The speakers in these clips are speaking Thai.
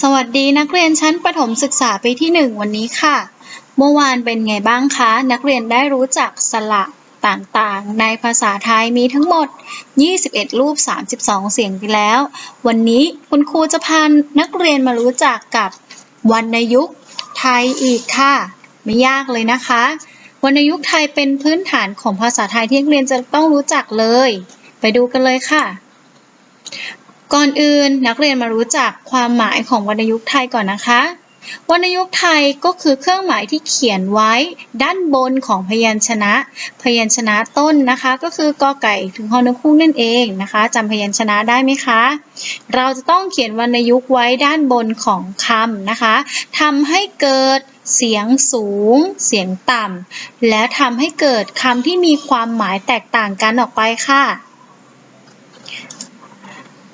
สวัสดีนักเรียนชั้นประถมศึกษาปีที่ 1 วันนี้ค่ะ เมื่อวานเป็นไงบ้างคะ นักเรียนได้รู้จักสระต่างๆ ในภาษาไทยมีทั้งหมด 21 รูป 32 เสียงไปแล้ว วันนี้คุณครูจะพานักเรียนมารู้จักกับวรรณยุกต์ไทยอีกค่ะ ไม่ยากเลยนะคะ วรรณยุกต์ไทยเป็นพื้นฐานของภาษาไทยที่นักเรียนจะต้องรู้จักเลย ไปดูกันเลยค่ะ ก่อนอื่นนักเรียนมารู้จักความหมายของวรรณยุกต์ไทยก่อนนะคะ วรรณยุกต์ไทยก็คือเครื่องหมายที่เขียนไว้ด้านบนของพยัญชนะ พยัญชนะต้นนะคะ ก็คือกอไก่ถึงฮอนกฮูกนั่นเองนะคะจำพยัญชนะได้ไหมคะ เราจะต้องเขียนวรรณยุกต์ไว้ด้านบนของคำนะคะทำให้เกิดเสียงสูง เสียงต่ำและทำให้เกิดคำที่มีความหมายแตกต่างกันออกไปค่ะ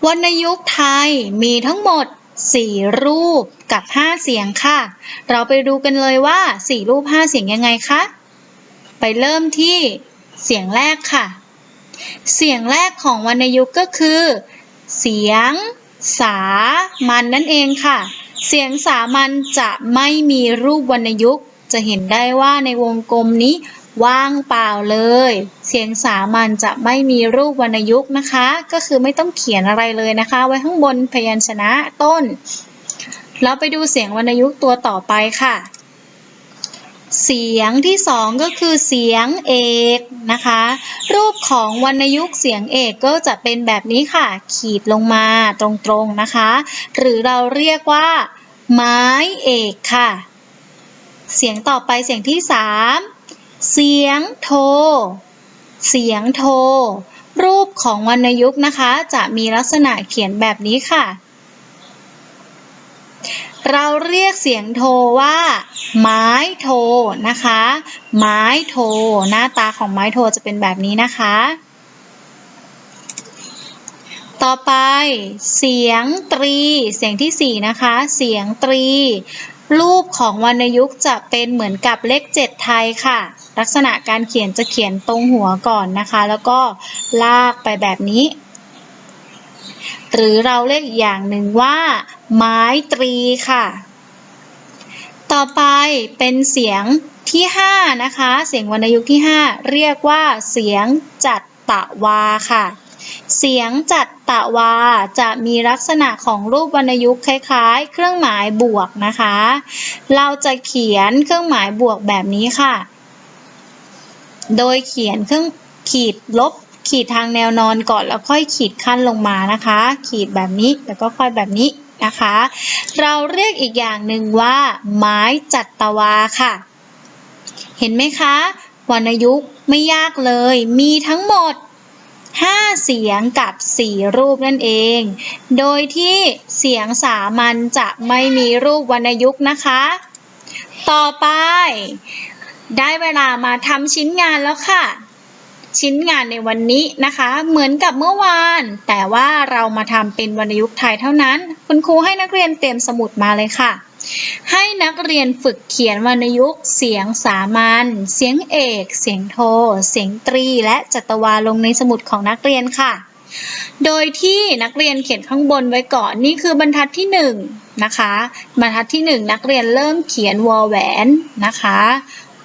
วรรณยุกต์ไทยมีทั้งหมด 4 รูปกับ 5 เสียงค่ะ เราไปดูกันเลยว่า 4 รูป 5 เสียงยังไงคะ ไปเริ่มที่เสียงแรกค่ะ เสียงแรกของวรรณยุกต์ก็คือ เสียง สามัญนนั่นเองค่ะ เสียงสามัญจะไม่มีรูปวรรณยุกต์จะเห็นได้ว่าในวงกลมนี้ ว่างเปล่าเลย เสียงสามัญจะไม่มีรูปวรรณยุกต์นะคะ ก็คือไม่ต้องเขียนอะไรเลยนะคะ ไว้ข้างบนพยัญชนะต้น เราไปดูเสียงวรรณยุกต์ตัวต่อไปค่ะ เสียงที่สองก็คือเสียงเอกนะคะ รูปของวรรณยุกต์เสียงเอกก็จะเป็นแบบนี้ค่ะ ขีดลงมาตรงๆนะคะ หรือเราเรียกว่า ไม้เอกค่ะ เสียงต่อไปเสียงที่สาม เสียงโท เสียงโท รูปของวรรณยุกต์นะคะ จะมีลักษณะเขียนแบบนี้ค่ะ เราเรียกเสียงโทว่า ไม้โทนะคะ ไม้โท หน้าตาของไม้โทจะเป็นแบบนี้นะคะ ต่อไป เสียงตรี เสียงที่สี่นะคะ เสียงตรี รูปของวรรณยุกต์จะเป็นเหมือนกับเลขเจ็ดไทยค่ะ ลักษณะการเขียนจะเขียนตรงหัวก่อนนะคะ แล้วก็ลากไปแบบนี้ หรือเราเรียกอีกอย่างหนึ่งว่า ไม้ตรีค่ะ ต่อไปเป็นเสียงที่ 5 นะคะ เสียงวรรณยุกต์ที่ 5 เรียกว่าเสียงจัดตะวาค่ะ เสียงจัดตะวาจะมีลักษณะของรูปวรรณยุกต์คล้ายๆ เครื่องหมายบวกนะคะ เราจะเขียนเครื่องหมายบวกแบบนี้ค่ะ โดยเขียนเครื่องขีดลบขีดทางแนวนอนก่อนแล้วค่อยขีดขั้นลงมานะคะ ขีดแบบนี้แล้วก็ค่อยแบบนี้นะคะ เราเรียกอีกอย่างหนึ่งว่า ไม้จัดตะวาค่ะ เห็นไหมคะวรรณยุกต์ไม่ยากเลย มีทั้งหมด 5 เสียงกับ 4 รูปนั่นเอง โดยที่เสียงสามัญจะไม่มีรูปวรรณยุกต์นะคะ ต่อไป ได้เวลามาทำชิ้นงานแล้วค่ะ ชิ้นงานในวันนี้นะคะ เหมือนกับเมื่อวาน แต่ว่าเรามาทำเป็นวรรณยุกต์ไทยเท่านั้น คุณครูให้นักเรียนเตรียมสมุดมาเลยค่ะ ให้นักเรียนฝึกเขียนวรรณยุกต์เสียงสามัญเสียงเอก เสียงโท เสียงตรี และจัตวาลงในสมุดของนักเรียนค่ะ โดยที่นักเรียนเขียนข้างบนไว้ก่อนนี่คือบรรทัดที่1นงนะคะบรรทัดที่ 1 นักเรียนเริ่มเขียนวอแหวนนะคะ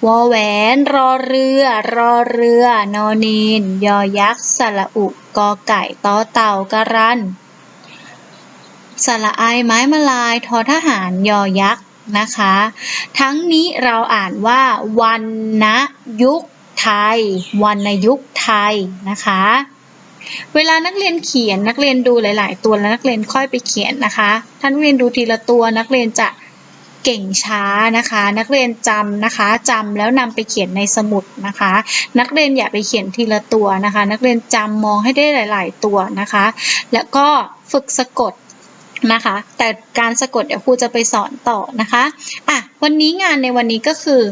วอแหวนรอเรือ รอเรือ นอนีนยอยักษ์สระอุกอไก่ตอเต่ากะรันสระอายไม้มาลายทอทหารยอยักษ์นะคะ ทั้งนี้เราอ่านว่าวรรณยุกต์ไทยวรรณยุกต์ไทยนะคะ เวลานักเรียนเขียนนักเรียนดูหลาย ๆ ตัวแล้วนักเรียนค่อยไปเขียนนะคะถ้านเรียนดูทีละตัวนักเรียนจะ เก่งช้านะคะ นักเรียนจำนะคะจำแล้วนำไปเขียนในสมุดนะคะ นักเรียนอย่าไปเขียนทีละตัวนะคะ นักเรียนจำมองให้ได้หลาย ๆ ตัวนะคะ แล้วก็ฝึกสะกดนะคะ แต่การสะกดเดี๋ยวครูจะไปสอนต่อนะคะอะวันนี้งานในวันนี้ก็คือ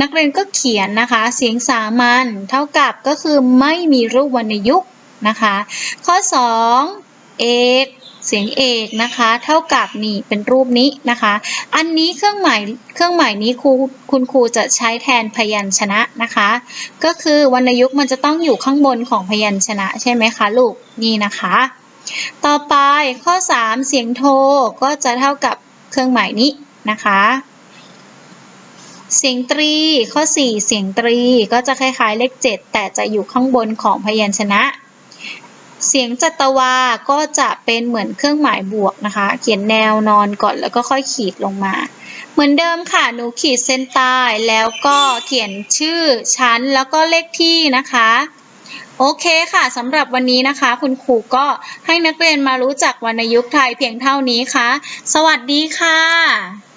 นักเรียนก็เขียนนะคะ เสียงสามัญเท่ากับก็คือไม่มีรูปวรรณยุกต์นะคะ ข้อ 2 เอก เสียงเอกนะคะ เท่ากับนี่เป็นรูปนี้นะคะ อันนี้เครื่องหมายเครื่องหมายนี้ครูคุณครูจะใช้แทนพยัญชนะนะคะ ก็คือวรรณยุกต์มันจะต้องอยู่ข้างบนของพยัญชนะใช่ไหมคะลูกนี่นะคะ ต่อไปข้อ 3 เสียงโทก็จะเท่ากับเครื่องหมายนี้นะคะเสียงตรีข้อ 4 เสียงตรีก็จะคล้ายๆ เลข 7 แต่จะอยู่ข้างบนของพยัญชนะ เสียงจัตวา ก็จะเป็นเหมือนเครื่องหมายบวกนะคะ เขียนแนวนอนก่อนแล้วก็ค่อยขีดลงมา เหมือนเดิมค่ะ หนูขีดเส้นใต้แล้วก็เขียนชื่อชั้นแล้วก็เลขที่นะคะ โอเคค่ะสำหรับวันนี้นะคะ คุณครูก็ให้นักเรียนมารู้จักวรรณยุกต์ไทยเพียงเท่านี้ค่ะ สวัสดีค่ะ